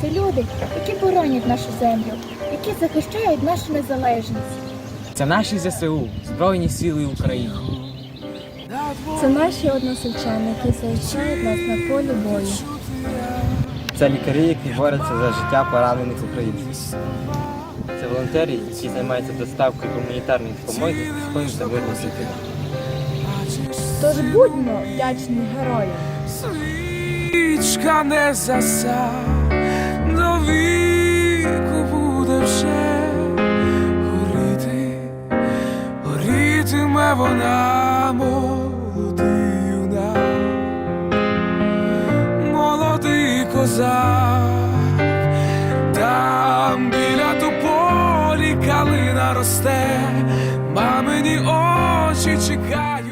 Це люди, які боронять нашу землю, які захищають нашу незалежність. Це наші ЗСУ, Збройні Сили України. Це наші односельчани, які захищають нас на полі бою. Це лікарі, які борються за життя поранених українців. Це волонтери, які займаються доставкою гуманітарної допомоги та мирних. Тож будьмо вдячні героям. Свічка не заса, до віку буде вже горіти, горітиме вона молодий юна, молодий козак, там біля тополі калина росте, мамині очі чекають.